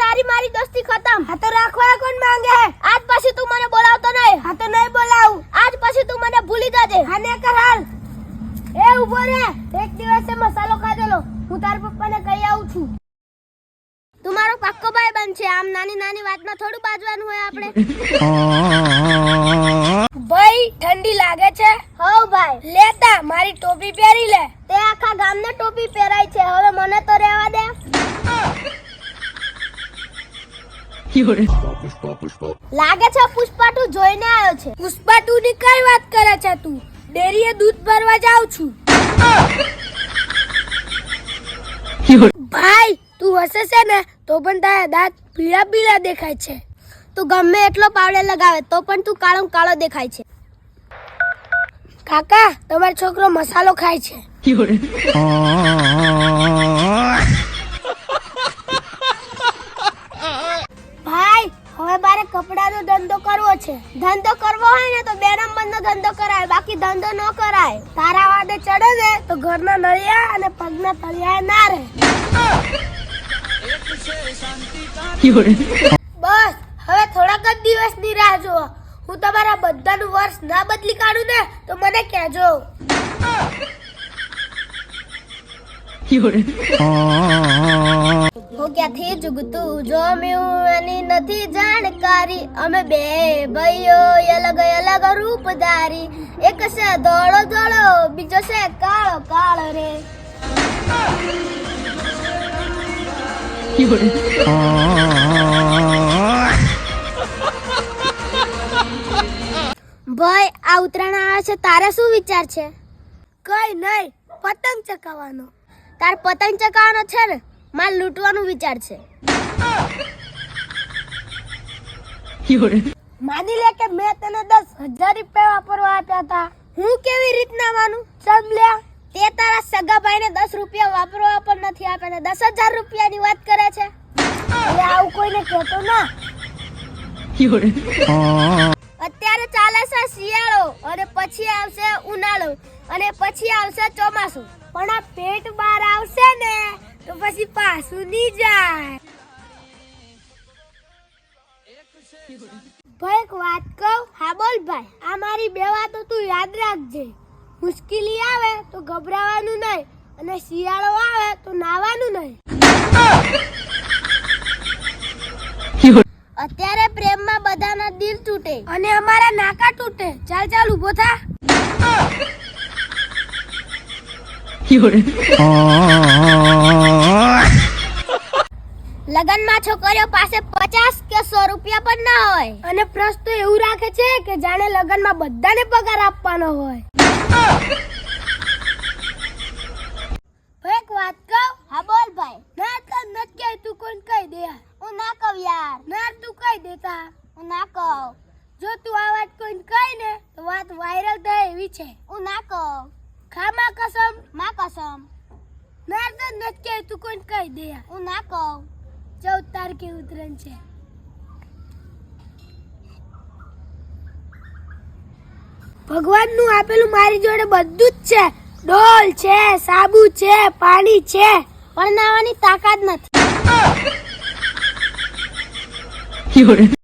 તારી મારી દોસ્તી ખતમ. હા તો રાખવા કોણ માંગે? આજ પછી તું મને બોલાવતો નહીં. હા તો નહીં બોલાવું. આજ પછી તું મને ભૂલી જજે. હા ને કર હાલ. એ ઊભો રે. એક દિવસે મસાલો ખાધેલો. હું તાર પપ્પાને કહી આવું છું. તું મારો પાક્કો ભાઈ બન છે. આમ નાની નાની વાતમાં થોડું બાજવાનું હોય આપણે. ભાઈ ઠંડી લાગે છે? હો ભાઈ. લેતા મારી ટોપી પહેરી લે. તે આખા ગામને ટોપી પહેરાય છે. હવે મને તો રહેવા દે. લાગે છે પુષ્પા તું જોઈને આવ્યો છે. પુષ્પા તું ની કઈ વાત કરે છે તું? ડેરીએ દૂધ ભરવા જાઉં છું. ભાઈ તું હસે છે ને તો પણ તારા દાંત પીળા પીળા દેખાય છે. તું ગમે એટલો પાવડે લગાવે તો પણ તું કાળો કાળો દેખાય છે. કાકા તમારો છોકરો મસાલો ખાય છે. છે. ધંધો કરવો હોય ને તો બે નંબરનો ધંધો કરાય, બાકી ધંધો ન કરાય. તારા વાદે ચડે ને તો ઘરના નળિયા અને પગના તળિયા ના રહે. બસ, હવે થોડાક જ દિવસની રાહ જુઓ. હું તમારા બધાનું વર્ષ ના બદલી કાઢું ને તો મને કહેજો. હું ક્યાંથી જુગતું જોમ્યું એની નથી જાણકારી. અમે બે ભાઈઓ અલગ અલગ રૂપ ધારી. એક છે ધોળો ધોળો, બીજો છે કાળો કાળો રે. ભાઈ, આ ઉત્તરાયણ આવે છે, તારે શું વિચાર છે? કઈ નહીં, પતંગ ચકાવવાનો તાર પતંગ ચકાવવાનો છે ને? માર લૂંટવાનું વિચાર છે. માની લે કે મેં તને દસ હજાર રૂપિયા વાપરવા આપ્યા હતા હું કેવી રીતના માનું? સમલ્યા તે તારા સગા ભાઈને દસ રૂપિયા વાપરવા પણ નથી આપ્યા દસ હજાર રૂપિયાની વાત કરે છે. આવું કોઈને કહેતો ના. અત્યારે ચાલે છે શિયાળો અને પછી આવશે ઉનાળો અને પછી આવશે ચોમાસું. પણ આ પેટ બહાર આવશે ને. તો પછી પાછું નહીં જાય. ભાઈ એક વાત કહું? હા બોલ ભાઈ. આ મારી બે વાતો તું યાદ રાખજે. મુશ્કેલી આવે તો ગભરાવાનું નહીં અને શિયાળો આવે તો નાવાનું નહીં. અત્યારે પ્રેમમાં બધાના દિલ તૂટે. અને અમારા નાકા તૂટે. ચાલ ચાલ ઊભો થા. લગનમાં છોકરીઓ પાસે પચાસ કે સો રૂપિયા પણ ના હોય. અને પ્રશ્ન તો એવું રાખે છે કે જાણે લગનમાં બધાને પગાર આપવાનો હોય. એક વાત કહું? હા બોલ ભાઈ. ના તો નત કે તું કોણ કહી દે હું ના કહું યાર. ના તું કહી દેતા હું ના કહું. જો તું આ વાત કોઈને કહી ને તો વાત વાયરલ થાય એવી છે. હું ના કહું. ખામા કસમમાં કસમ ના તો નત કે તું કોઈને કહી દે. હું ના કહું. ચૌદ તારીખે ઉતરણ છે. ભગવાનનું આપેલું મારી જોડે બધું જ છે. ડોલ છે સાબુ છે પાણી છે. પણ નાવાની તાકાત નથી.